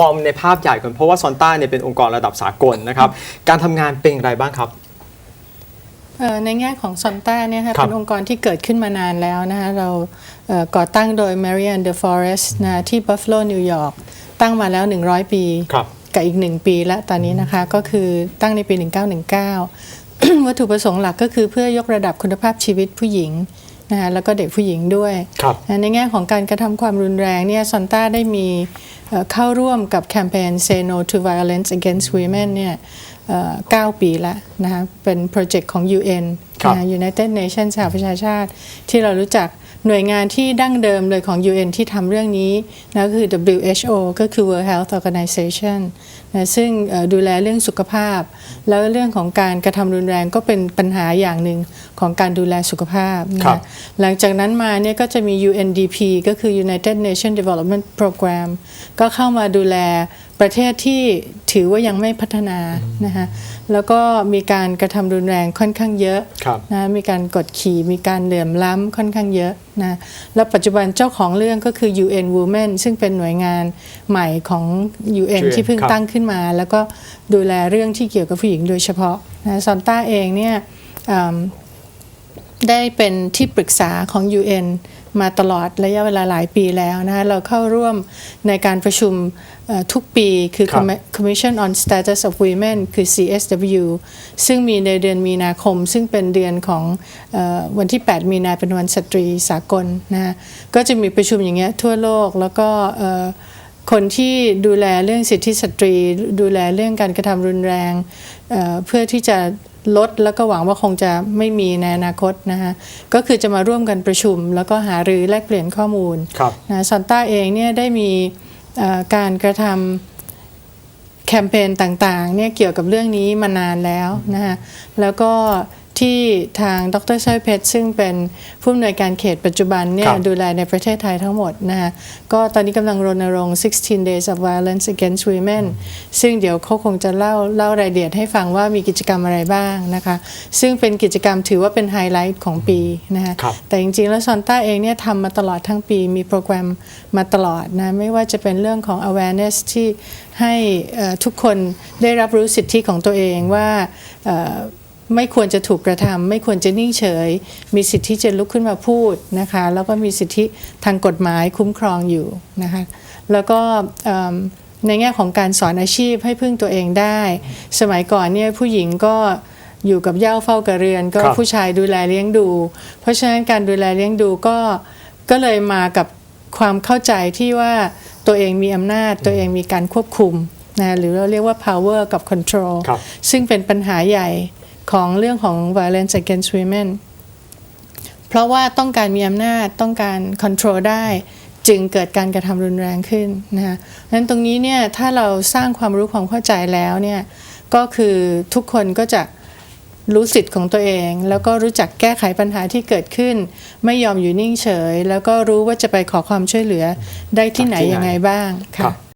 มองในภาพใหญ่ก่อนเพราะว่าซอนต้าเนี่ยเป็นองค์กรระดับสากลนะครับ การทำงานเป็นอย่างไรบ้างครับ เอ่อในแง่ของซอนต้าเนี่ยค่ะครับเป็นองค์กรที่เกิดขึ้นมานานแล้วนะคะเราเอ่อก่อตั้งโดย Marianne de Forest นะที่ Buffalo นิวยอร์กตั้งมาแล้ว 100 ปี ครับ กับอีก 1 ปีแล้วตอนนี้นะคะก็คือตั้งในปี 1919 วัตถุประสงค์หลักก็คือเพื่อยกระดับคุณภาพชีวิตผู้หญิง นะคะแล้วก็เด็กผู้หญิงด้วยครับในแง่ของการกระทำความรุนแรงเนี่ยซอนต้าได้มีเอ่อเข้าร่วมกับแคมเปญ Say No to Violence Against Women เนี่ยเอ่อ9ปีแล้วนะคะเป็นโปรเจกต์ของ UN ครับนะ United Nations สหประชาชาติที่เรารู้จัก หน่วยงานที่ดั้งเดิมเลยของ UN ที่ทำเรื่องนี้นะก็คือ WHO ก็คือ World Health Organization นะซึ่งเอ่อดูแลเรื่องสุขภาพ แล้วเรื่องของการกระทำรุนแรงก็เป็นปัญหาอย่างหนึ่งของการดูแลสุขภาพนะครัคะบหลังจากนั้นมาเนี่ยก็จะมี UNDP ก็คือ United Nations Development Program ก็เข้ามาดูแลประเทศที่ถือว่ายังไม่พัฒนานะคะแล้วก็มีการกระทำรุนแรงค่อนข้างเยอะครับนะมีการกดขี่มีการเหลื่อมล้ำค่อนข้างเยอะนะแล้วปัจจุบันเจ้าของเรื่องก็คือ UN Women ซึ่งเป็นหน่วยงานใหม่ของ UN ที่เพิ่งครับตั้งขึ้นมา แล้วก็ดูแลเรื่องที่เกี่ยวกับผู้หญิงโดยเฉพาะนะซอนต้าเองเนี่ยอืม ได้เป็นที่ปรึกษาของ UN มาตลอดระยะเวลาหลายปีแล้วนะคะเราเข้าร่วมในการประชุมเอ่อทุกปีคือครับ Commission on Status of Women คือ CSW ซึ่งมีในเดือนมีนาคม ซึ่งเป็นเดือนของเออวันที่ 8 มีนาเป็นวันสตรีสากลนะคะก็จะมีประชุมอย่างเงี้ยทั่วโลกแล้วก็เอ่อคนที่ดูแลเรื่องสิทธิสตรี ดูแลเรื่องการกระทำรุนแรงเอ่อเพื่อที่จะ ลดแล้วก็หวังว่าคงจะไม่มีในอนาคตนะคะก็คือจะมาร่วมกันประชุม แล้วก็หารือแลกเปลี่ยนข้อมูลครับนะซอนต้าเองเนี่ยได้มีเอ่อการกระทำแคมเปญต่างๆเนี่ยเกี่ยวกับเรื่องนี้มานานแล้วนะคะแล้วก็ ที่ทางดรสร้อยเพชรซึ่งเป็นผู้อำนวยการเขตปัจจุบันเนี่คยรับ ดูแลในประเทศไทยทั้งหมดนะคะก็ตอนนี้กำลังรณรงค์ 16 days of violence against women ซึ่งเดี๋ยวเขาคงจะเล่าเล่ารายละเอียดให้ฟังว่ามีกิจกรรมอะไรบ้างนะคะ ซึ่งเป็นกิจกรรมถือว่าเป็นไฮไลท์ของปีนะคะครับ แต่จริงๆ แล้วซอนต้าเองเนี่ยทำมาตลอดทั้งปีมีโปรแกรมมาตลอดนะไม่ว่าจะเป็นเรื่องของ awareness ที่ให้เอ่อทุกคนได้รับรู้สิทธิของตัวเองว่าเอ่อ ไม่ควรจะถูกกระทำไม่ควรจะนิ่งเฉย มีสิทธิจะลุกขึ้นมาพูดนะคะ แล้วก็มีสิทธิทางกฎหมายคุ้มครองอยู่นะคะ แล้วก็เอิ่มในแง่ของการสอนอาชีพให้พึ่งตัวเองได้ สมัยก่อนเนี่ยผู้หญิงก็อยู่กับเหย้าเฝ้ากระเรือน ก็ครับผู้ชายดูแลเลี้ยงดู เพราะฉะนั้นการดูแลเลี้ยงดูก็ก็เลยมากับความเข้าใจที่ว่าตัวเองมีอำนาจตัวเองมีการควบคุมนะหรือเราเรียกว่า power กับ control ครับซึ่งเป็นปัญหาใหญ่ ของเรื่องของ violence against women เพราะว่าต้องการมีอำนาจต้องการ control ได้จึงเกิดการกระทำรุนแรงขึ้นนะคะนั้นตรงนี้เนี่ยถ้าเราสร้างความรู้ความเข้าใจแล้วเนี่ยก็คือทุกคนก็จะรู้สิทธิ์ของตัวเอง แล้วก็รู้จักแก้ไขปัญหาที่เกิดขึ้น ไม่ยอมอยู่นิ่งเฉย แล้วก็รู้ว่าจะไปขอความช่วยเหลือได้ที่ไหนจากที่ไหนยังไงบ้างครัค่ะบ